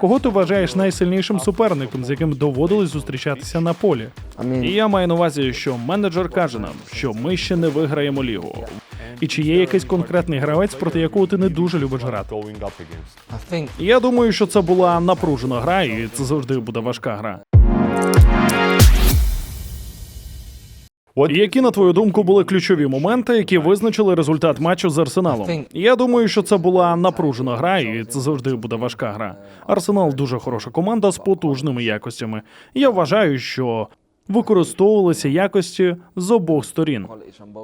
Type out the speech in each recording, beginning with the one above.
Кого ти вважаєш найсильнішим суперником, з яким доводилось зустрічатися на полі? І я маю на увазі, що менеджер каже нам, що ми ще не виграємо лігу. І чи є якийсь конкретний гравець, проти якого ти не дуже любиш грати? Я думаю, що це була напружена гра, і це завжди буде важка гра. І які, на твою думку, були ключові моменти, які визначили результат матчу з Арсеналом? Я думаю, що це була напружена гра, і це завжди буде важка гра. Арсенал дуже хороша команда з потужними якостями. Я вважаю, що використовувалися якості з обох сторін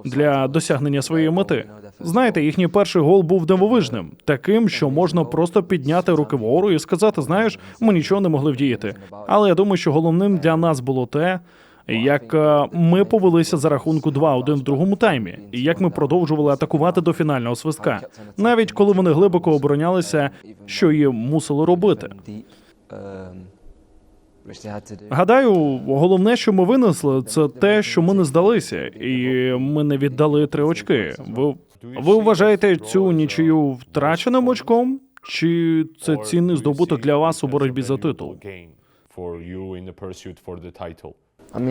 для досягнення своєї мети. Знаєте, їхній перший гол був дивовижним, таким, що можна просто підняти руки вгору і сказати: знаєш, ми нічого не могли вдіяти. Але я думаю, що головним для нас було те. Як е, ми повелися за рахунку 2-1 в другому таймі, і як ми продовжували атакувати до фінального свистка, навіть коли вони глибоко оборонялися, що і мусили робити. Гадаю, головне, що ми винесли, це те, що ми не здалися, і ми не віддали три очки. Ви, ви вважаєте цю нічию втраченим очком? Чи це цінний здобуток для вас у боротьбі за титул?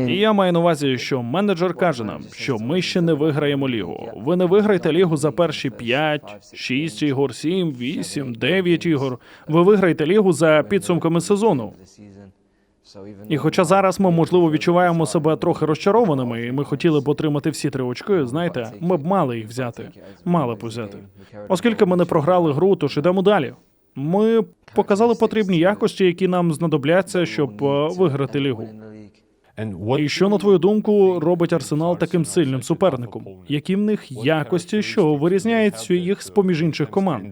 І я маю на увазі, що менеджер каже нам, що ми ще не виграємо лігу. Ви не виграєте лігу за перші 5, 6 ігор, 7, 8, 9 ігор. Ви виграєте лігу за підсумками сезону. І хоча зараз ми можливо відчуваємо себе трохи розчарованими, і ми хотіли б отримати всі три очки, знаєте, ми б мали їх взяти, мали б взяти. Оскільки ми не програли гру, тож ідемо далі. Ми показали потрібні якості, які нам знадобляться, щоб е, виграти лігу. І що на твою думку робить Арсенал таким сильним суперником? Які в них якості, що вирізняють їх з поміж інших команд?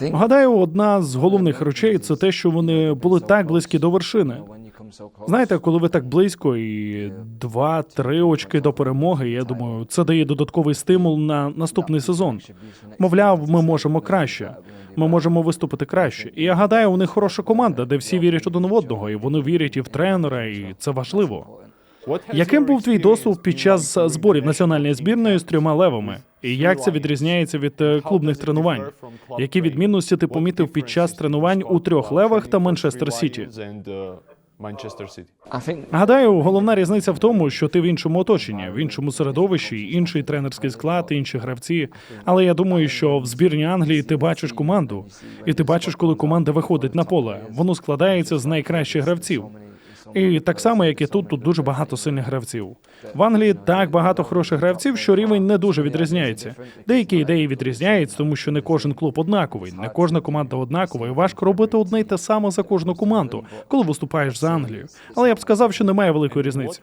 Гадаю, одна з головних речей це те, що вони були так близькі до вершини. Знаєте, коли ви так близько і два-три очки до перемоги, я думаю, це дає додатковий стимул на наступний сезон. Мовляв, ми можемо краще. Ми можемо виступити краще. І я гадаю, у них хороша команда, де всі вірять один в одного, і вони вірять і в тренера, і це важливо. Яким був твій досвід під час зборів національної збірної з трьома левами? І як це відрізняється від е, клубних тренувань? Які відмінності ти помітив під час тренувань у трьох левах та Манчестер Сіті? Гадаю, головна різниця в тому, що ти в іншому оточенні, в іншому середовищі, інший тренерський склад, інші гравці. Але я думаю, що в збірні Англії ти бачиш команду, і ти бачиш, коли команда виходить на поле. Воно складається з найкращих гравців. І так само, як і тут, тут дуже багато сильних гравців. В Англії так багато хороших гравців, що рівень не дуже відрізняється. Деякі ідеї відрізняються, тому що не кожен клуб однаковий, не кожна команда однакова, і важко робити одне й те саме за кожну команду, коли виступаєш за Англію. Але я б сказав, що немає великої різниці.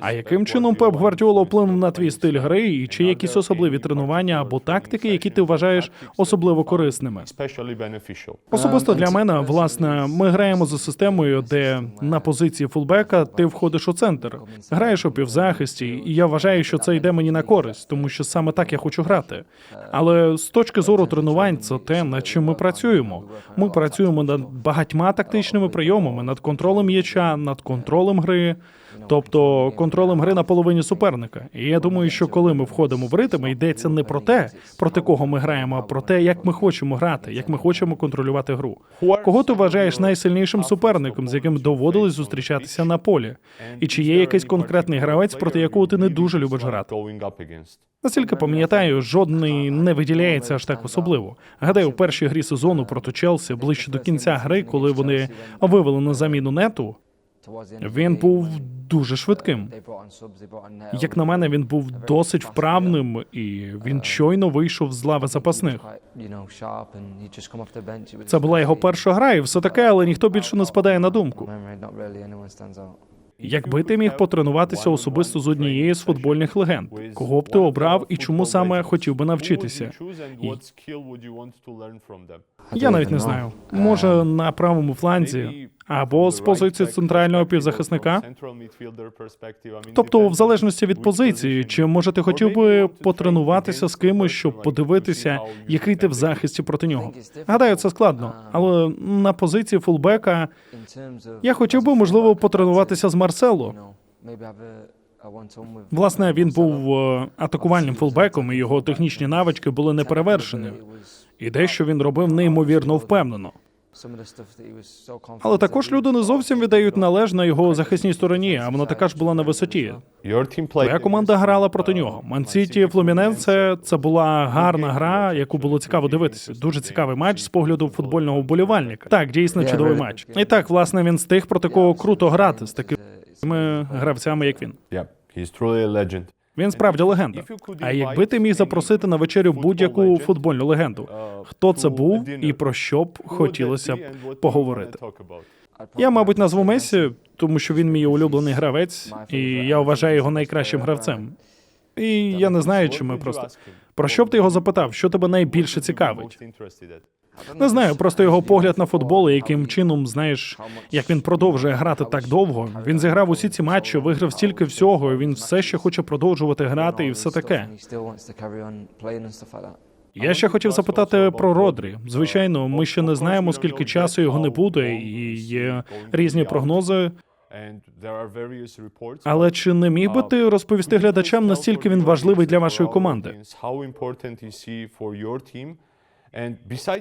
А яким чином Пеп Гвардіола вплинув на твій стиль гри, і чи якісь особливі тренування або тактики, які ти вважаєш особливо корисними? Особисто для мене, власне, ми граємо за системою, де на позиції фулбека ти входиш у центр, граєш у півзахисті, і я вважаю, що це йде мені на користь, тому що саме так я хочу грати. Але з точки зору тренувань, це те, над чим ми працюємо. Ми працюємо над багатьма тактичними прийомами, над контролем м'яча, над контролем гри. Тобто контролем гри на половині суперника. І я думаю, що коли ми входимо в ритм, йдеться не про те, проти кого ми граємо, а про те, як ми хочемо грати, як ми хочемо контролювати гру. Кого ти вважаєш найсильнішим суперником, з яким доводилось зустрічатися на полі? І чи є якийсь конкретний гравець, проти якого ти не дуже любиш грати? Наскільки пам'ятаю, жодний не виділяється аж так особливо. Гадаю, у першій грі сезону проти Челсі ближче до кінця гри, коли вони вивели на заміну нету, він був дуже швидким. Neto, Як на мене, він був досить вправним, і він щойно вийшов з лави запасних. Це була його перша гра, і все таке, але ніхто більше не спадає на думку. Якби ти міг потренуватися особисто з однією з футбольних легенд, кого б ти обрав і чому саме хотів би навчитися? Я навіть не знаю. Може на правому фланзі або з позиції центрального півзахисника. Тобто, в залежності від позиції, чи може ти хотів би потренуватися з кимось, щоб подивитися, який ти в захисті проти нього? Гадаю, це складно, але на позиції фулбека я хотів би можливо потренуватися з Марсело. Власне, він був е, атакувальним фулбеком, і його технічні навички були неперевершені. І дещо він робив неймовірно впевнено. Але також люди не зовсім віддають належне його захисній стороні, а вона така ж була на висоті. Твоя команда грала проти нього. Ман-Сіті Флуміненсе це була гарна гра, яку було цікаво дивитися. Дуже цікавий матч з погляду футбольного вболівальника. Так, дійсно чудовий матч. І так, власне, він з тих, проти кого круто грати з такими гравцями, як він. Yeah, he's truly a legend. Він справді легенда. А якби ти міг запросити на вечерю будь-яку футбольну легенду, хто це був і про що б хотілося б поговорити? Я, мабуть, назву Месі, тому що він мій улюблений гравець, і я вважаю його найкращим гравцем. І я не знаю, чи ми просто про що б ти його запитав, що тебе найбільше цікавить? Не знаю, просто його погляд на футбол, і яким чином знаєш, як він продовжує грати так довго. Він зіграв усі ці матчі, виграв стільки всього. і Він все ще хоче продовжувати грати, і все таке. Я ще хотів запитати про Родрі. Звичайно, ми ще не знаємо, скільки часу його не буде, і є різні прогнози. Але чи не міг би ти розповісти глядачам, настільки він важливий для вашої команди?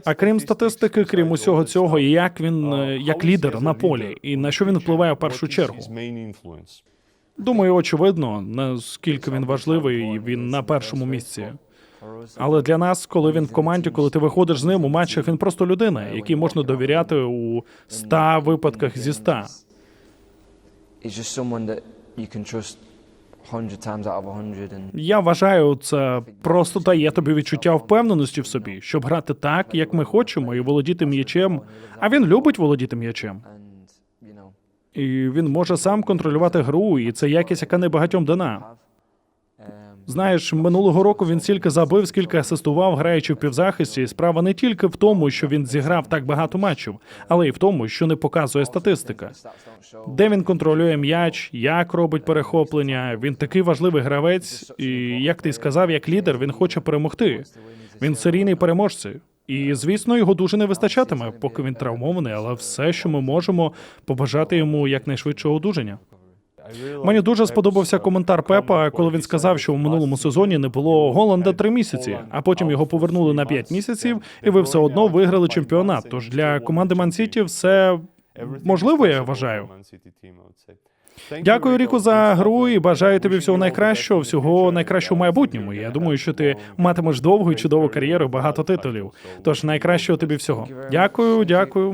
А крім статистики, крім усього цього, як він е, як лідер на полі, і на що він впливає в першу чергу? Думаю, очевидно, наскільки він важливий, і він на першому місці. Але для нас, коли він в команді, коли ти виходиш з ним у матчах, він просто людина, якій можна довіряти у 100 випадках зі 100. Я вважаю, це просто дає тобі відчуття впевненості в собі, щоб грати так, як ми хочемо, і володіти м'ячем. А він любить володіти м'ячем. І він може сам контролювати гру, і це якість, яка не багатьом дана. Знаєш, минулого року він стільки забив, скільки асистував, граючи в півзахисті. Справа не тільки в тому, що він зіграв так багато матчів, але й в тому, що не показує статистика. Де він контролює м'яч, як робить перехоплення. Він такий важливий гравець, і як ти сказав, як лідер, він хоче перемогти. Він серійний переможця. І звісно, його дуже не вистачатиме, поки він травмований, але все, що ми можемо, побажати йому якнайшвидшого одужання. Мені дуже сподобався коментар Пепа, коли він сказав, що в минулому сезоні не було Голланда три місяці, а потім його повернули на п'ять місяців, і ви все одно виграли чемпіонат. Тож для команди Ман-Сіті все можливо, я вважаю. Дякую, Ріку, за гру і бажаю тобі всього найкращого, всього найкращого в майбутньому. Я думаю, що ти матимеш довгу і чудову кар'єру, багато титулів. Тож найкращого тобі всього. Дякую, дякую.